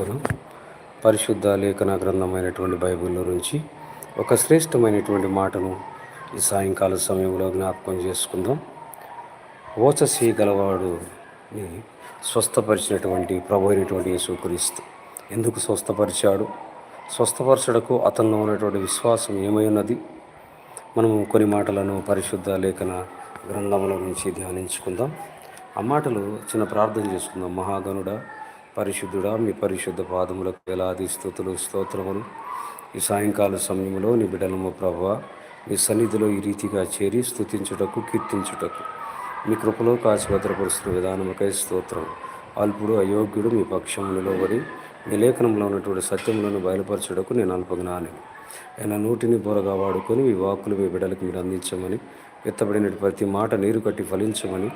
ధ్యానించడం పరిశుద్ధ లేఖన గ్రంథమైనటువంటి బైబిల్లో నుంచి ఒక శ్రేష్టమైనటువంటి మాటను ఈ సాయంకాల సమయంలో జ్ఞాపకం చేసుకుందాం. ఓచసీయగలవాడుని స్వస్థపరిచినటువంటి ప్రభు అయినటువంటి యేసుక్రీస్తు. ఎందుకు స్వస్థపరిచాడు? స్వస్థపరచడకు అతనిలో ఉన్నటువంటి విశ్వాసం ఏమై ఉన్నది? మనము కొన్ని మాటలను పరిశుద్ధ లేఖన గ్రంథముల నుంచి ధ్యానించుకుందాం. ఆ మాటలు చిన్న ప్రార్థన చేసుకుందాం. మహాగనుడ పరిశుద్ధుడా మీ పరిశుద్ధ పాదములకు వేలాది స్థుతులు స్తోత్రములు. ఈ సాయంకాల సమయంలో నీ బిడ్డలము ప్రభ మీ సన్నిధిలో ఈ రీతిగా చేరి స్థుతించుటకు కీర్తించుటకు. మీ కృపలో కాచి భద్రపరుస్తున్న విధానముకై స్తోత్రం. అల్పుడు అయోగ్యుడు మీ పక్షం నిలబడి మీ లేఖనంలో ఉన్నటువంటి సత్యములను బయలుపరచుటకు నేను అల్పజ్ఞాని ఆయన నోటిని బోరగా వాడుకొని మీ వాక్కులు మీ బిడ్డలకు మీరు అందించమని ఎత్తబడిన ప్రతి మాట నీరు కట్టి ఫలించమని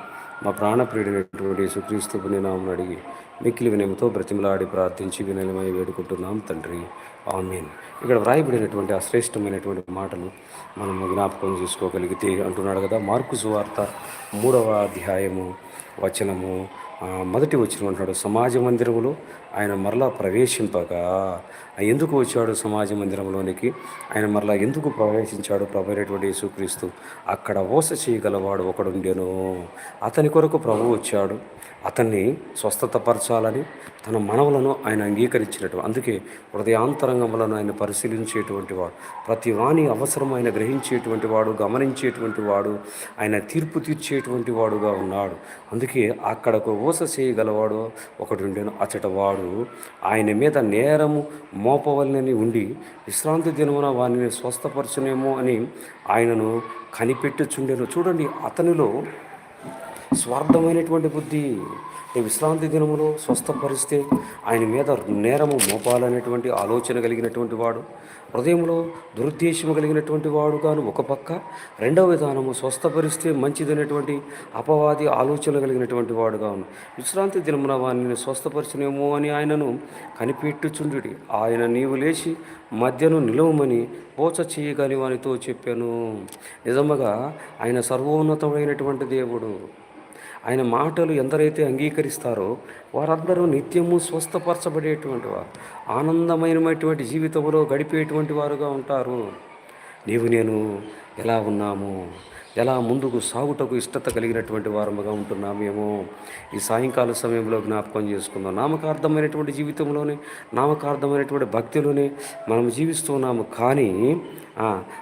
మా ప్రాణప్రియుడైనటువంటి సుక్రీస్తు పుణ్యనామం అడిగి మిక్కిలి వినయంతో బ్రతిమలాడి ప్రార్థించి వినయమై వేడుకుంటున్నాం తండ్రి. ఆమెన్. ఇక్కడ వ్రాయబడినటువంటి ఆ శ్రేష్టమైనటువంటి మాటలు మనం జ్ఞాపకం చేసుకోగలిగితే అంటున్నాడు కదా మార్కు సువార్త మూడవ అధ్యాయము వచనము. మొదటి వచ్చిన అంటున్నాడు సమాజ మందిరములో ఆయన మరలా ప్రవేశింపగా ఎందుకు వచ్చాడు సమాజ మందిరంలోనికి? ఆయన మరలా ఎందుకు ప్రవేశించాడు ప్రభైనటువంటి యేసుక్రీస్తు? అక్కడ ఓస చేయగలవాడు ఒకడుండెను. అతని కొరకు ప్రభు వచ్చాడు. అతన్ని స్వస్థతపరచాలని తన మనవులను ఆయన అంగీకరించినట్టు. అందుకే హృదయాంతరంగములను ఆయన పరిశీలించేటువంటి వాడు ప్రతి వాణి అవసరమైన గ్రహించేటువంటి వాడు గమనించేటువంటి వాడు ఆయన తీర్పు తీర్చేటువంటి వాడుగా ఉన్నాడు. అందుకే అక్కడకు ఓస చేయగలవాడు ఒకటి ఉండేను అచట వారు ఆయన మీద నేరము మోపవలనని ఉండి విశ్రాంతి దినమున వారిని స్వస్థపరచునేమో అని ఆయనను కనిపెట్టుచుండెను. చూడండి అతనిలో స్వార్థమైనటువంటి బుద్ధి ఈ విశ్రాంతి దినములో స్వస్థపరిస్తే ఆయన మీద నేరము మోపాలనేటువంటి ఆలోచన కలిగినటువంటి వాడు హృదయంలో దురుద్దేశము కలిగినటువంటి వాడు కాను ఒక పక్క రెండవ విధానము స్వస్థపరిస్తే మంచిదనేటువంటి అపవాది ఆలోచన కలిగినటువంటి వాడు కాను విశ్రాంతి దినమున వారిని స్వస్థపరిచినేమో అని ఆయనను కనిపెట్టుచుండు ఆయన నీవు లేచి మధ్యను నిలవమని పోచ చేయగలి వానితో చెప్పాను. నిజముగా ఆయన సర్వోన్నతమైనటువంటి దేవుడు. ఆయన మాటలు ఎందరైతే అంగీకరిస్తారో వారందరూ నిత్యము స్వస్థపరచబడేటువంటి వారు ఆనందమైనటువంటి జీవితంలో గడిపేటువంటి వారుగా ఉంటారు. నీవు నేను ఎలా ఉన్నాము? ఎలా ముందుకు సాగుటకు ఇష్టత కలిగినటువంటి వారముగా ఉంటున్నామేమో? ఈ సాయంకాల సమయంలో జ్ఞాపకం చేసుకుందాం. నామకార్థమైనటువంటి జీవితంలోనే నామకార్థమైనటువంటి భక్తిలోనే మనం జీవిస్తున్నాము కానీ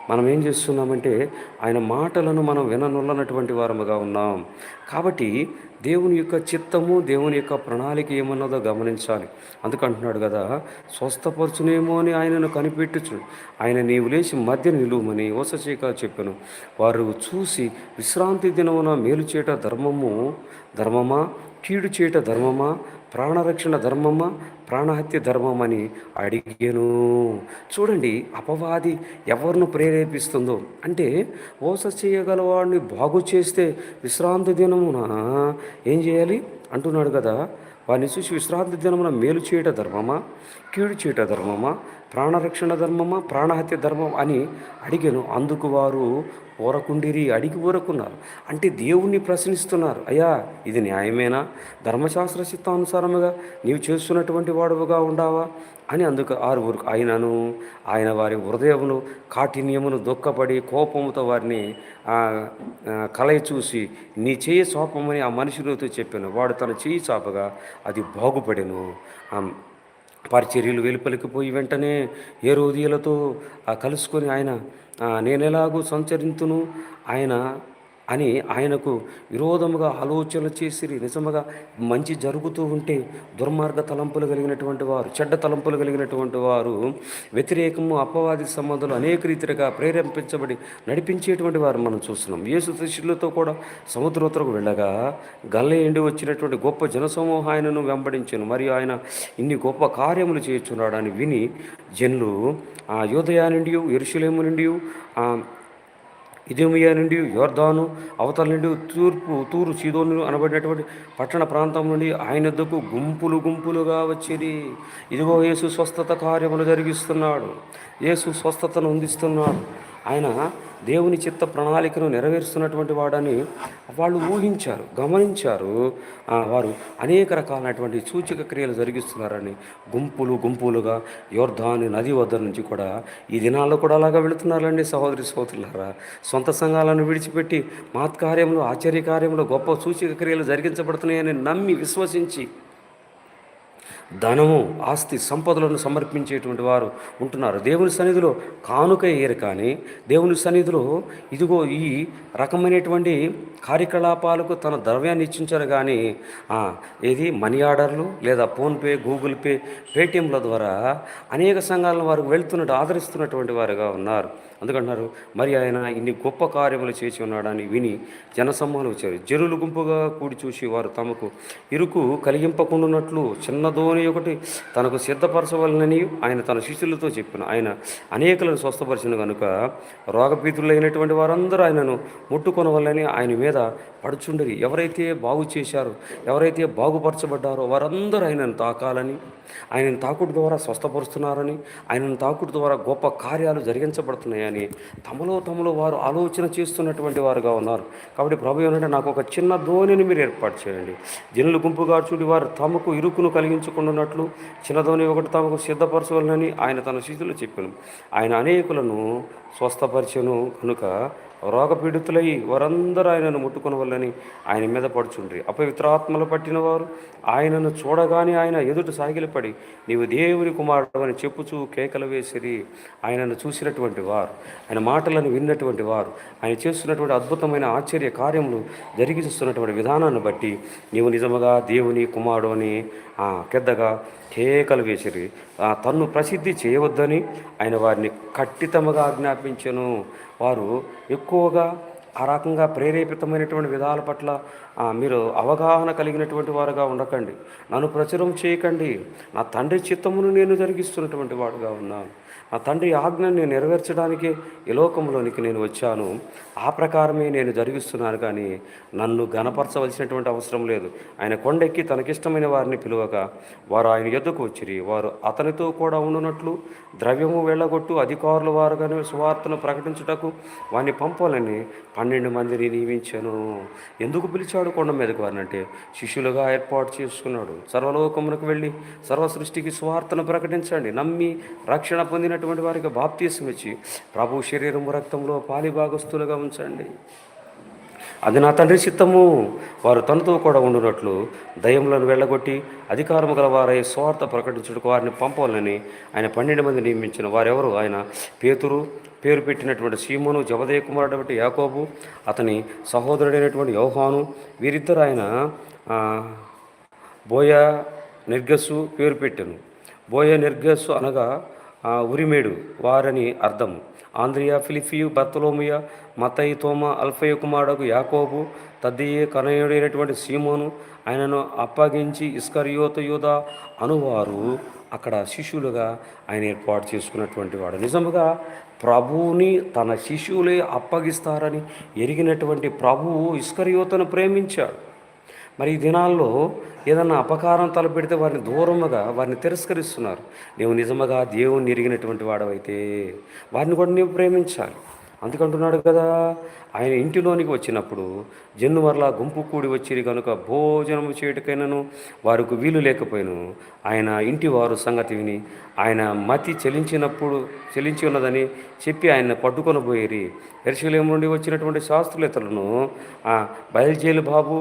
మనం ఏం చేస్తున్నామంటే ఆయన మాటలను మనం విననుల్లనటువంటి వారముగా ఉన్నాం. కాబట్టి దేవుని యొక్క చిత్తము దేవుని యొక్క ప్రణాళిక ఏమన్నదో గమనించాలి. అందుకంటున్నాడు కదా స్వస్థపరచునేమో అని ఆయనను కనిపెట్టుచు. ఆయన నీవు లేచి మధ్య నిలువమని ఓసచేక చెప్పాను. వారు చూసి విశ్రాంతి దినమున మేలు చేయట ధర్మము ధర్మమా? కీడు చేయట ధర్మమా? ప్రాణరక్షణ ధర్మమా? ప్రాణహత్య ధర్మమని అడిగాను. చూడండి అపవాది ఎవరిను ప్రేరేపిస్తుందో? అంటే ఓస చేయగలవాడిని బాగు చేస్తే విశ్రాంతి దినమున ఏం చేయాలి? అంటున్నాడు కదా. వారిని చూసి విశ్రాంతి దినమున మేలు చేయట ధర్మమా? కీడు చేయట ధర్మమా? ప్రాణరక్షణ ధర్మమా? ప్రాణహత్య ధర్మం అని అడిగాను. అందుకు వారు ఊరకుండిరి అడిగి ఊరకున్నారు. అంటే దేవుణ్ణి ప్రశ్నిస్తున్నారు. అయ్యా ఇది న్యాయమేనా? ధర్మశాస్త్ర చిత్తానుసారముగా నీవు చేస్తున్నటువంటి వాడుగా ఉండావా? అని అందుకు ఆరుగురు ఆయనను ఆయన వారి హృదయమును కాఠిన్యమును దుఃఖపడి కోపముతో వారిని కలయి చూసి నీ చేయి చాపమని ఆ మనుషులతో చెప్పాను. వాడు తన చేయి చాపగా అది బాగుపడెను. పరిచర్యలు వెలుపలికి పోయి వెంటనే ఏ రోజులతో కలుసుకొని ఆయన నేను ఎలాగూ సంచరింతును? ఆయన అని ఆయనకు విరోధముగా ఆలోచనలు చేసి నిజముగా మంచి జరుగుతూ ఉంటే దుర్మార్గ తలంపులు కలిగినటువంటి వారు చెడ్డ తలంపులు కలిగినటువంటి వారు వ్యతిరేకము అపవాది సంబంధాలు అనేక రీతిగా ప్రేరేపించబడి నడిపించేటువంటి వారు మనం చూస్తున్నాం. యేసు శిష్యులతో కూడా సముద్రోత్తరకు వెళ్ళగా గల్ల ఎండి వచ్చినటువంటి గొప్ప జనసమూహ ఆయనను వెంబడించాను. మరియు ఆయన ఇన్ని గొప్ప కార్యములు చేయుచున్నాడని విని జనులు ఆ యోధయా నుండి ఎరుశలేము నుండి ఇదేమియా నుండి యోర్ధాను అవతల నుండి తూర్పు తూరు సీదోను అనబడినటువంటి పట్టణ ప్రాంతం నుండి ఆయన వద్దకు గుంపులు గుంపులుగా వచ్చేది ఇదిగో యేసు స్వస్థత కార్యములు జరిగిస్తున్నాడు. యేసు స్వస్థతను అందిస్తున్నాడు. ఆయన దేవుని చిత్త ప్రణాళికను నెరవేరుస్తున్నటువంటి వాడని వాళ్ళు ఊహించారు గమనించారు. వారు అనేక రకాలైనటువంటి సూచక క్రియలు జరిగిస్తున్నారని గుంపులు గుంపులుగా యోర్ధాని నది వద్ద నుంచి కూడా ఈ దినాల్లో కూడా అలాగా వెళుతున్నారండి సహోదరి సోదరులారా సొంత సంఘాలను విడిచిపెట్టి మహత్కార్యంలో ఆశ్చర్యకార్యంలో గొప్ప సూచక క్రియలు జరిగించబడుతున్నాయని నమ్మి విశ్వసించి ధనము ఆస్తి సంపదలను సమర్పించేటువంటి వారు ఉంటున్నారు. దేవుని సన్నిధిలో కానుక ఏరు కానీ దేవుని సన్నిధిలో ఇదిగో ఈ రకమైనటువంటి కార్యకలాపాలకు తన ద్రవ్యాన్ని ఇచ్చించారు కానీ ఇది ఏది మనీ ఆర్డర్లు లేదా ఫోన్పే గూగుల్ పే పేటిఎంల ద్వారా అనేక సంఘాలను వారు వెళ్తున్నట్టు ఆదరిస్తున్నటువంటి వారుగా ఉన్నారు. అందుకంటున్నారు మరి ఆయన ఇన్ని గొప్ప కార్యములు చేసి ఉన్నాడని విని జనసమ్మానం వచ్చారు. జరులు గుంపుగా కూడి చూసి వారు తమకు ఇరుకు కలిగింపకుండానట్లు చిన్నదోని ఒకటి తనకు సిద్ధపరచవలనని ఆయన తన శిష్యులతో చెప్పిన. ఆయన అనేకలను స్వస్థపరిచిన కనుక రోగపీతులైనటువంటి వారందరూ ఆయనను ముట్టుకొనవలని ఆయన మీద పడుచుండరి. ఎవరైతే బాగు చేశారో ఎవరైతే బాగుపరచబడ్డారో వారందరూ ఆయనను తాకాలని ఆయనను తాకుడు ద్వారా స్వస్థపరుస్తున్నారని ఆయనను తాకుడు ద్వారా గొప్ప కార్యాలు జరిగించబడుతున్నాయని తమలో తమలో వారు ఆలోచన చేస్తున్నటువంటి వారుగా ఉన్నారు. కాబట్టి ప్రభు ఏమంటే నాకు ఒక చిన్న ధోనిని మీరు ఏర్పాటు చేయండి. జనులు గుంపుగా చూడి వారు తమకు ఇరుకును కలిగించుకున్నట్లు చిన్న ధోని ఒకటి తమకు సిద్ధపరచవలనని ఆయన తన శిష్యులు చెప్పాను. ఆయన అనేకులను స్వస్థపరిచను కనుక రోగపీడితులై వారందరూ ఆయనను ముట్టుకుని వల్లని ఆయన మీద పడుచుండ్రి. అపవిత్రాత్మలు పట్టిన వారు ఆయనను చూడగానే ఆయన ఎదుట సాగిలపడి నీవు దేవుని కుమారుడు అని చెప్పుచూ కేకలు వేసిరి. ఆయనను చూసినటువంటి వారు ఆయన మాటలను విన్నటువంటి వారు ఆయన చేస్తున్నటువంటి అద్భుతమైన ఆశ్చర్య కార్యములు జరిగిస్తున్నటువంటి విధానాన్ని బట్టి నీవు నిజముగా దేవుని కుమారుడు అని పెద్దగా కేకలు వేసిరి. తన్ను ప్రసిద్ధి చేయవద్దని ఆయన వారిని కట్టితముగా ఆజ్ఞాపించను. వారు ఎక్కువగా ఆ రకంగా ప్రేరేపితమైనటువంటి విధాల పట్ల మీరు అవగాహన కలిగినటువంటి వారుగా ఉండకండి. నన్ను ప్రచురం చేయకండి. నా తండ్రి చిత్తమును నేను జరిగిస్తున్నటువంటి వాడుగా ఉన్నాను. ఆ తండ్రి ఆజ్ఞను నెరవేర్చడానికి ఈ లోకంలోనికి నేను వచ్చాను. ఆ ప్రకారమే నేను జరిగిస్తున్నాను కానీ నన్ను గనపరచవలసినటువంటి అవసరం లేదు. ఆయన కొండెక్కి తనకిష్టమైన వారిని పిలువగా వారు ఆయన ఎద్దుకు వచ్చిరి. వారు అతనితో కూడా ఉండునట్లు ద్రవ్యము వెళ్ళగొట్టు అధికారుల వారుగానే సువార్తను ప్రకటించుటకు వారిని పంపాలని పన్నెండు మందిని నియమించాను. ఎందుకు పిలిచాడు కొండ మీదకు వారిని అంటే శిష్యులుగా ఏర్పాటు చేసుకున్నాడు. సర్వలోకమునకు వెళ్ళి సర్వ సృష్టికి సువార్తను ప్రకటించండి. నమ్మి రక్షణ పొందినటువంటి వారికి బాప్తీసం ఇచ్చి ప్రభు శరీరము రక్తంలో పాలిభాగస్తులుగా ఉంచండి. అది నా తండ్రి చిత్తము. వారు తనతో కూడా ఉండునట్లు దయములను వెళ్ళగొట్టి అధికారము గల వారై స్వార్థ ప్రకటించుటకు వారిని పంపాలని ఆయన పన్నెండు మంది నియమించిన వారెవరు? ఆయన పేతురు పేరు పెట్టినటువంటి సీమోను జవదయ కుమారుడు యాకోబు అతని సహోదరుడైనటువంటి యోహాను వీరిద్దరు ఆయన బోయా బోయ నిర్గస్సు పేరు పెట్టాను. బోయ నిర్గస్సు అనగా ఉరిమేడు వారని అర్థం. ఆంధ్రియా ఫిలిఫియు బర్తలోమియ మతయి తోమ అల్ఫయ కుమారుడు యాకోబు తద్దియే కనయుడైనటువంటి సీమోను ఆయనను అప్పగించి ఇస్కరియోత యూద అనువారు. అక్కడ శిష్యులుగా ఆయన ఏర్పాటు చేసుకున్నటువంటి వాడు. నిజముగా ప్రభువుని తన శిష్యులే అప్పగిస్తారని ఎరిగినటువంటి ప్రభువు ఇస్కరియోతను ప్రేమించాడు. మరి ఈ దినాల్లో ఏదన్నా అపకారం తలపెడితే వారిని దూరముగా వారిని తిరస్కరిస్తున్నారు. నీవు నిజముగా దేవుని ఎరిగినటువంటి వాడవైతే వారిని కూడా నీవు ప్రేమించాలి. అందుకంటున్నాడు కదా ఆయన ఇంటిలోనికి వచ్చినప్పుడు జన్ను మరలా గుంపు కూడి వచ్చిరి కనుక భోజనము చేయటకైనను వారికి వీలు లేకపోయిను ఆయన ఇంటి వారు సంగతి విని ఆయన మతి చెలించినప్పుడు చెలించి ఉన్నదని చెప్పి ఆయన పట్టుకొని పోయిరి. ఎరుశలేం నుండి వచ్చినటువంటి శాస్త్రులేతలను బయలుజేలు బాబు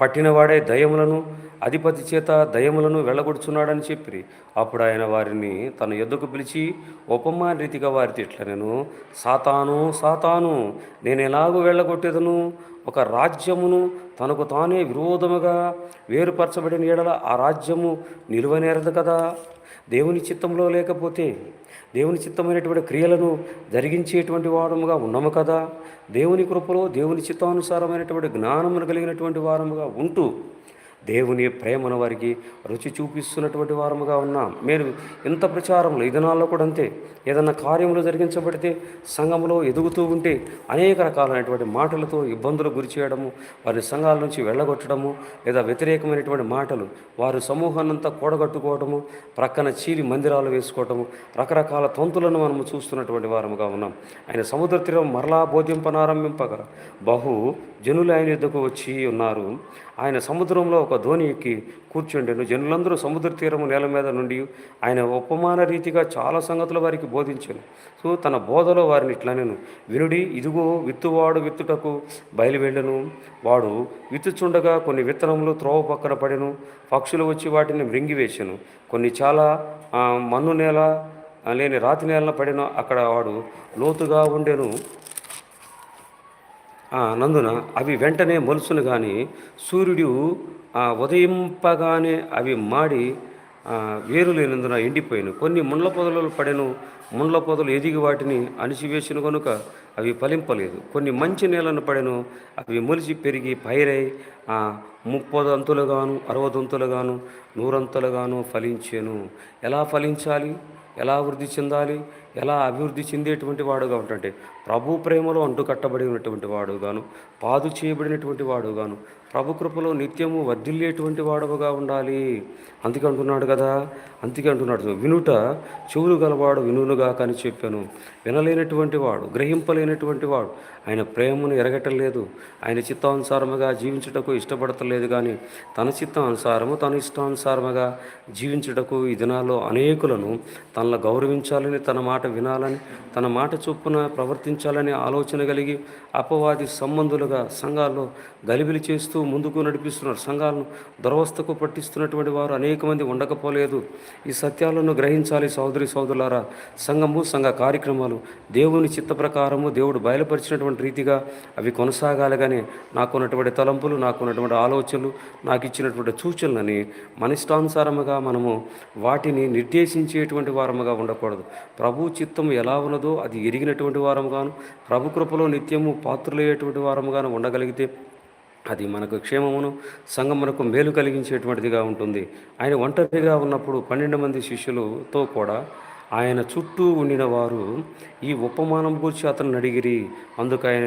పట్టినవాడే దయములను అధిపతి చేత దయములను వెళ్ళగొడుచున్నాడని చెప్పి అప్పుడు ఆయన వారిని తన ఎద్దుకు పిలిచి ఉపమాన రీతిగా వారితో ఇట్లా నేను? సాతాను సాతాను నేను ఎలాగూ వెళ్ళగొట్టేదను? ఒక రాజ్యమును తనకు తానే విరోధముగా వేరుపరచబడిన ఎడల ఆ రాజ్యము నిలువనేరదు కదా? దేవుని చిత్తంలో లేకపోతే దేవుని చిత్తమైనటువంటి క్రియలను జరిగించేటువంటి వారముగా ఉన్నాము కదా. దేవుని కృపలో దేవుని చిత్తానుసారమైనటువంటి జ్ఞానమును కలిగినటువంటి వారముగా ఉంటూ దేవుని ప్రేమను వారికి రుచి చూపిస్తున్నటువంటి వారముగా ఉన్నాం. మీరు ఇంత ప్రచారంలో ఈ దినాల్లో కూడా అంతే. ఏదన్నా కార్యములు జరిగించబడితే సంఘంలో ఎదుగుతూ ఉంటే అనేక రకాలైనటువంటి మాటలతో ఇబ్బందులు గురి చేయడము వారి సంఘాల నుంచి వెళ్ళగొట్టడము లేదా వ్యతిరేకమైనటువంటి మాటలు వారి సమూహాన్నంతా కూడగట్టుకోవడము ప్రక్కన చీలి మందిరాలు వేసుకోవటము రకరకాల తంతులను మనము చూస్తున్నటువంటి వారముగా ఉన్నాం. ఆయన సముద్ర తీరం మరలా బోధింపనారంభింపగా బహు జనులు ఆయన యుద్ధకు వచ్చి ఉన్నారు. ఆయన సముద్రంలో ఒక ధోని ఎక్కి కూర్చుండెను. జనులందరూ సముద్ర తీరము నేల మీద నుండి ఆయన ఉపమాన రీతిగా చాలా సంగతులు వారికి బోధించాను. సో తన బోధలో వారిని ఇట్లా నేను వినుడి ఇదిగో విత్తువాడు విత్తుటకు బయలువెళ్ళను వాడు విత్తుచుండగా కొన్ని విత్తనములు త్రోవ పక్కన పడెను. పక్షులు వచ్చి వాటిని మృంగివేశాను. కొన్ని చాలా మన్ను నేల లేని రాతి నేలన పడిన. అక్కడ వాడు లోతుగా ఉండెను. నందున అవి వెంటనే మొలుసును కానీ సూర్యుడు ఉదయింపగానే అవి మాడి వేరు లేనందున ఎండిపోయాను. కొన్ని ముండ్ల పొదలు పడెను. ముండ్ల పొదలు ఎదిగి వాటిని అణిచివేసిన కనుక అవి ఫలింపలేదు. కొన్ని మంచి నేలను పడెను. అవి మొలిచి పెరిగి పైరై ముప్పదంతులుగాను అరవదంతులుగాను నూరంతులుగాను ఫలించాను. ఎలా ఫలించాలి? ఎలా వృద్ధి చెందాలి? ఎలా అభివృద్ధి చెందేటువంటి వాడుగా ఉంటుంటే ప్రభు ప్రేమలో అంటుకట్టబడి ఉన్నటువంటి వాడుగాను పాదు చేయబడినటువంటి వాడుగాను ప్రభు కృపలో నిత్యము వర్ధిల్లేటువంటి వాడుగా ఉండాలి. అందుకే అంటున్నాడు కదా అందుకే అంటున్నాడు. వినుట చెవులు గలవాడు వినునుగా కానీ చెప్పాను. వినలేనటువంటి వాడు గ్రహింపలేనటువంటి వాడు ఆయన ప్రేమను ఎరగటలేదు. ఆయన చిత్తానుసారముగా జీవించుటకు ఇష్టపడతలేదు కానీ తన చిత్తానుసారము తన ఇష్టానుసారముగా జీవించుటకు ఈ దినాల్లో అనేకులను తనలో గౌరవించాలని తన మాట మాట వినాలని తన మాట చొప్పున ప్రవర్తించాలని ఆలోచన కలిగి అపవాది సంబంధులుగా సంఘాల్లో గలిబిలి చేస్తూ ముందుకు నడిపిస్తున్నారు. సంఘాలను దురవస్థకు పట్టిస్తున్నటువంటి వారు అనేక మంది ఉండకపోలేదు. ఈ సత్యాలను గ్రహించాలి సోదరి సోదరులారా. సంఘము సంఘ కార్యక్రమాలు దేవుని చిత్త ప్రకారము దేవుడు బయలుపరిచినటువంటి రీతిగా అవి కొనసాగాలి కానీ నాకున్నటువంటి తలంపులు నాకున్నటువంటి ఆలోచనలు నాకు ఇచ్చినటువంటి సూచనలని మన ఇష్టానుసారముగా మనము వాటిని నిర్దేశించేటువంటి వారముగా ఉండకూడదు. ప్రభు చిత్తం ఎలా ఉన్నదో అది ఎరిగినటువంటి వారముగాను ప్రభు కృపలో నిత్యము పాత్రులయ్యేటువంటి వారముగాను ఉండగలిగితే అది మనకు క్షేమమును సంగమునకు మేలు కలిగించేటువంటిదిగా ఉంటుంది. ఆయన ఒంటరిగా ఉన్నప్పుడు పన్నెండు మంది శిష్యులతో కూడా ఆయన చుట్టూ ఉండిన వారు ఈ ఉపమానం గురించి అతను అడిగిరి అందుకు ఆయన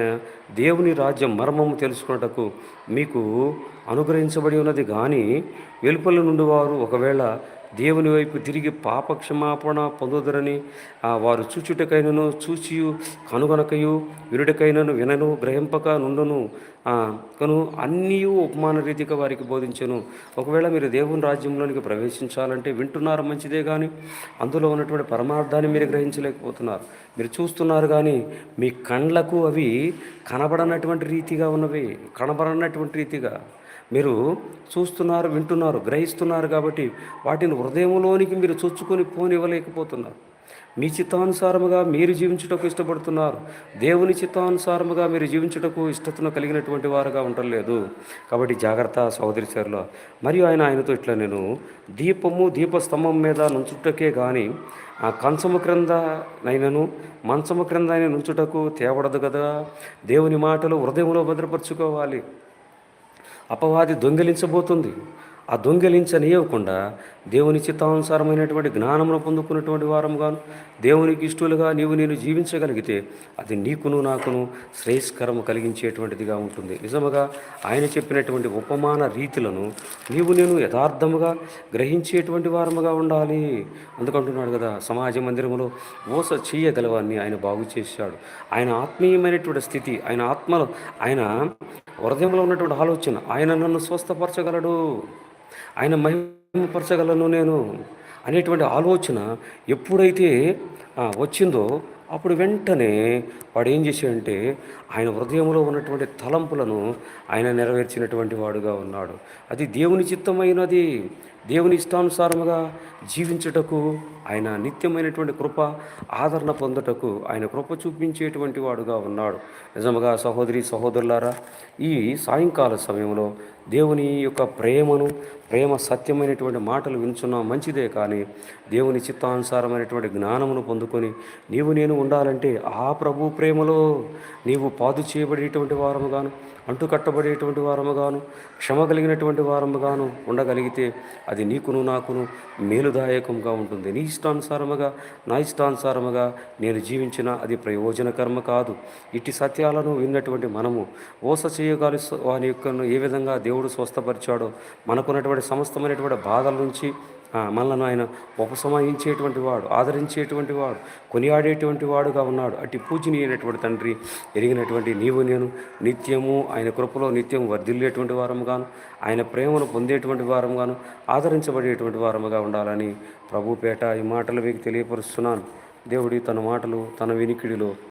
దేవుని రాజ్యం మర్మము తెలుసుకున్నటకు మీకు అనుగ్రహించబడి ఉన్నది కానీ వెలుపల నుండి వారు ఒకవేళ దేవుని వైపు తిరిగి పాప క్షమాపణ పొందుదరని వారు చూచుటకైనను చూచియు కనుగొనకయు వినుడకైనను వినను గ్రహింపక నుండును కను అన్నీ ఉపమాన రీతిగా వారికి బోధించను. ఒకవేళ మీరు దేవుని రాజ్యంలోనికి ప్రవేశించాలంటే వింటున్నారు మంచిదే కానీ అందులో ఉన్నటువంటి పరమార్థాన్ని మీరు గ్రహించలేకపోతున్నారు. మీరు చూస్తున్నారు కానీ మీ కండ్లకు అవి కనబడనటువంటి రీతిగా ఉన్నవి కనబడనటువంటి రీతిగా. మీరు చూస్తున్నారు వింటున్నారు గ్రహిస్తున్నారు కాబట్టి వాటిని హృదయంలోనికి మీరు చొచ్చుకొని పోనివ్వలేకపోతున్నారు. మీ చిత్తానుసారముగా మీరు జీవించుటకు ఇష్టపడుతున్నారు. దేవుని చిత్తానుసారముగా మీరు జీవించుటకు ఇష్టతను కలిగినటువంటి వారుగా ఉండలేదు. కాబట్టి జాగ్రత్త సహోదరి చర్లో మరియు ఆయన ఆయనతో ఇట్లా నేను దీపము దీపస్తంభం మీద నుంచుటకే కానీ ఆ కంచము క్రింద నైనను మంచము క్రింద నుంచుటకు తేవడదు కదా. దేవుని మాటలు హృదయంలో భద్రపరుచుకోవాలి. అపవాది దొంగిలించబోతుంది. ఆ దొంగిలించనియకుండా దేవుని చిత్తానుసారమైనటువంటి జ్ఞానమును పొందుకున్నటువంటి వారముగాను దేవునికి ఇష్టలుగా నీవు నేను జీవించగలిగితే అది నీకును నాకును శ్రేయస్కరము కలిగించేటువంటిదిగా ఉంటుంది. నిజముగా ఆయన చెప్పినటువంటి ఉపమాన రీతులను నీవు నేను యథార్థముగా గ్రహించేటువంటి వారముగా ఉండాలి. అందుకంటున్నాడు కదా సమాజ మందిరములో మోస చేయగలవాన్ని ఆయన బాగు చేశాడు. ఆయన ఆత్మీయమైనటువంటి స్థితి ఆయన ఆత్మలో ఆయన హృదయంలో ఉన్నటువంటి ఆలోచన ఆయన నన్ను స్వస్థపరచగలడు. ఆయన మహిమపరచగలను నేను అనేటువంటి ఆలోచన ఎప్పుడైతే వచ్చిందో అప్పుడు వెంటనే వాడు ఏం చేశాడంటే ఆయన హృదయంలో ఉన్నటువంటి తలంపులను ఆయన నెరవేర్చినటువంటి వాడుగా ఉన్నాడు. అది దేవుని చిత్తమైనది. దేవుని ఇష్టానుసారముగా జీవించుటకు ఆయన నిత్యమైనటువంటి కృప ఆదరణ పొందుటకు ఆయన కృప చూపించేటువంటి వాడుగా ఉన్నాడు. నిజముగా సహోదరి సహోదరులారా ఈ సాయంకాల సమయంలో దేవుని యొక్క ప్రేమను ప్రేమ సత్యమైనటువంటి మాటలు వినుచున్నా మంచిదే కానీ దేవుని చిత్తానుసారమైనటువంటి జ్ఞానమును పొందుకొని నీవు నేను ఉండాలంటే ఆ ప్రభు ప్రేమలో నీవు పాదు చేయబడేటువంటి వారముగాను అంటు కట్టబడేటువంటి వారముగాను క్షమ కలిగినటువంటి వారముగాను ఉండగలిగితే అది నీకును నాకును మేలుదాయకంగా ఉంటుంది. నీ ఇష్టానుసారముగా నా ఇష్టానుసారముగా నేను జీవించిన అది ప్రయోజనకర్మ కాదు. ఇట్టి సత్యాలను విన్నటువంటి మనము ఓస చేయగాలి వాని యొక్క ఏ విధంగా దేవుడు స్వస్థపరిచాడో మనకున్నటువంటి సమస్తమైనటువంటి బాధల నుంచి మనలను ఆయన ఉపసంహరించేటువంటి వాడు ఆదరించేటువంటి వాడు కొనియాడేటువంటి వాడుగా ఉన్నాడు. అట్టి పూజనీయనటువంటి తండ్రి ఎరిగినటువంటి నీవు నేను. నిత్యము ఆయన కృపలో నిత్యం వర్ధిల్లేటువంటి వారముగాను ఆయన ప్రేమను పొందేటువంటి వారముగాను ఆదరించబడేటువంటి వారముగా ఉండాలని ప్రభుపేట ఈ మాటలు మీకు తెలియపరుస్తున్నాను. దేవుడి తన మాటలు తన వినికిడిలో